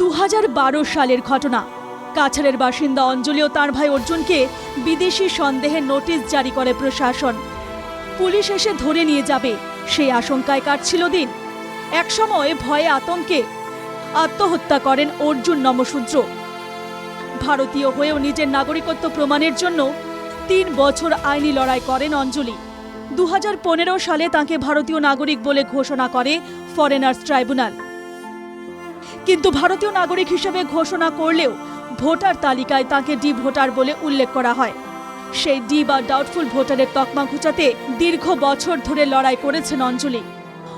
দু হাজার বারো সালের ঘটনা। কাছাড়ের বাসিন্দা অঞ্জলি ও তার ভাই অর্জুনকে বিদেশি সন্দেহে নোটিশ জারি করে প্রশাসন। পুলিশ এসে ধরে নিয়ে যাবে, সেই আশঙ্কায় কাটছিল দিন। একসময় ভয়ে আতঙ্কে আত্মহত্যা করেন অর্জুন নমশূদ্র ভারতীয় হয়েও নিজের নাগরিকত্ব প্রমাণের জন্য তিন বছর আইনি লড়াই করেন অঞ্জলি। দু হাজার পনেরো সালে তাকে ভারতীয় নাগরিক বলে ঘোষণা করে ফরেনার্স ট্রাইব্যুনাল। কিন্তু ভারতীয় নাগরিক হিসেবে ঘোষণা করলেও ভোটার তালিকায় তাকে ডি ভোটার বলে উল্লেখ করা হয়। সেই ডি বা ডাউটফুল ভোটারের তকমা ঘুচাতে দীর্ঘ বছর ধরে লড়াই করেছেন অঞ্জলি।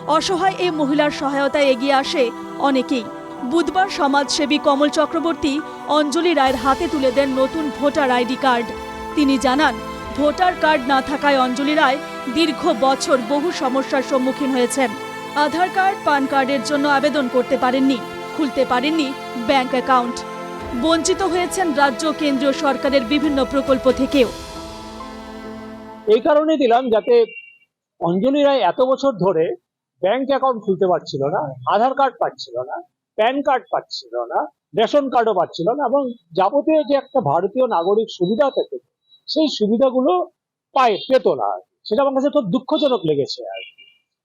অসহায় এই মহিলার সহায়তায় এগিয়ে আসে অনেকেই। বুধবার সমাজসেবী কমল চক্রবর্তী অঞ্জলি রায়ের হাতে তুলে দেন নতুন ভোটার আইডি কার্ড। তিনি জানান, ভোটার কার্ড না থাকায় অঞ্জলি রায় দীর্ঘ বছর বহু সমস্যার সম্মুখীন হয়েছেন। আধার কার্ড, পান কার্ডের জন্য আবেদন করতে পারেননি। খুলতে পারেননি ব্যাংক অ্যাকাউন্ট। বঞ্চিত হয়েছেন রাজ্য কেন্দ্রীয় সরকারের বিভিন্ন প্রকল্প থেকেও। এই কারণে দিলাম যাতে অঞ্জলি রায় এত বছর ধরে ব্যাংক অ্যাকাউন্ট খুলতে পারছিল না, আধার কার্ড পাচ্ছিল না, প্যান কার্ড পাচ্ছিল না, রেশন কার্ডও পাচ্ছিল না এবং যাবতীয় যে একটা ভারতীয় নাগরিক সুবিধা পেত, সেই সুবিধাগুলো পায়, পেত না সেটা আমার কাছে খুব দুঃখজনক লেগেছে আর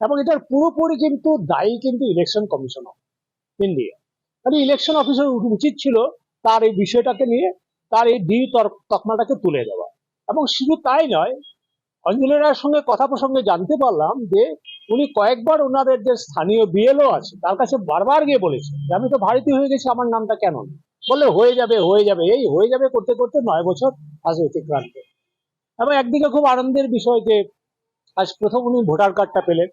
এবং এটার পুরোপুরি কিন্তু দায়ী কিন্তু ইলেকশন কমিশন অফ ইন্ডিয়া। মানে ইলেকশন অফিসার উচিত ছিল তার এই বিষয়টাকে নিয়ে তার এই ডি তকমাটাকে তুলে দেওয়া। এবং শুধু তাই নয়, অঞ্জলি রায়ের সঙ্গে কথা প্রসঙ্গে জানতে পারলাম যে উনি কয়েকবার ওনাদের যে স্থানীয় বিএলও আছে, তার কাছে বারবার গিয়ে বলেছে যে, আমি তো ভারতীয় হয়ে গেছি, আমার নামটা কেন বলে হয়ে যাবে হয়ে যাবে, এই হয়ে যাবে করতে করতে নয় বছর আজ অতিক্রান্ত। এবং একদিকে খুব আনন্দের বিষয় যে, আজ প্রথম উনি ভোটার কার্ডটা পেলেন।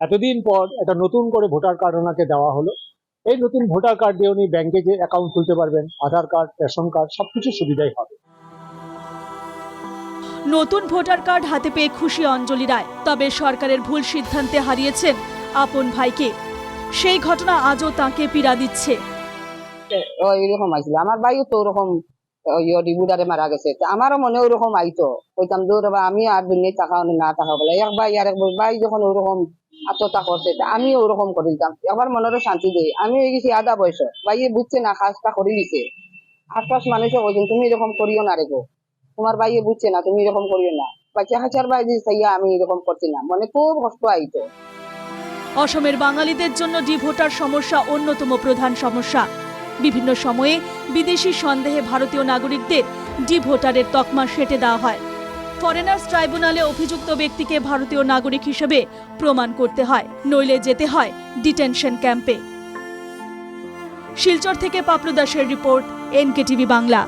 এতদিন পর একটা নতুন করে ভোটার কার্ড ওনাকে দেওয়া হলো। এই নতুন ভোটার কার্ড দিয়ে উনি ব্যাংকে যে অ্যাকাউন্ট খুলতে পারবেন আধার কার্ড রেশন কার্ড সবকিছু সুবিধাই হবে। নতুন ভোটার কার্ড হাতে পেয়ে খুশি অঞ্জলি রায় তবে সরকারের ভুল সিদ্ধান্তে হারিয়েছেন আপন ভাইকে। সেই ঘটনা আজও তাকে পীড়া দিচ্ছে। ও এরকম আইছিল। আমার ভাইও তো ওরকম ইয়ে ডিবুডারে মারা গেছে। আমারও মনে ওরকম আইতো। কইতাম দৌড় আমি আর দুনিয়ায় টাকা না টাকা বলে। এক ভাই আর এক ভাই ভাই যখন ওরকম আত্মতা করছে। আমি ওরকম করে দিতাম। একবার মনেরও শান্তি দেই আমি হয়ে গেছি আধা বয়স ভাই বুঝছে না, কাজটা করে দিছে। আশপাশ মানুষও বলছেন তুমি এরকম করিও না রেখো তোমার ভাইয়ে বুঝছে না, তুমি এরকম করিও না। বাচ্চা কাচার ভাই দিছে ইয়া আমি এরকম করছি না। মনে খুব কষ্ট আইতো। অসমের বাঙালিদের জন্য ডি ভোটার সমস্যা অন্যতম প্রধান সমস্যা। বিভিন্ন সময়ে বিদেশি সন্দেহে ভারতীয় নাগরিকদের ডি ভোটারের তকমা সেটে দেওয়া হয়। ফরেনার্স ট্রাইব্যুনালে অভিযুক্ত ব্যক্তিকে ভারতীয় নাগরিক হিসেবে প্রমাণ করতে হয়। নইলে যেতে হয় ডিটেনশন ক্যাম্পে। শিলচর থেকে পাপলু দাসের রিপোর্ট, এনকেটিভি বাংলা।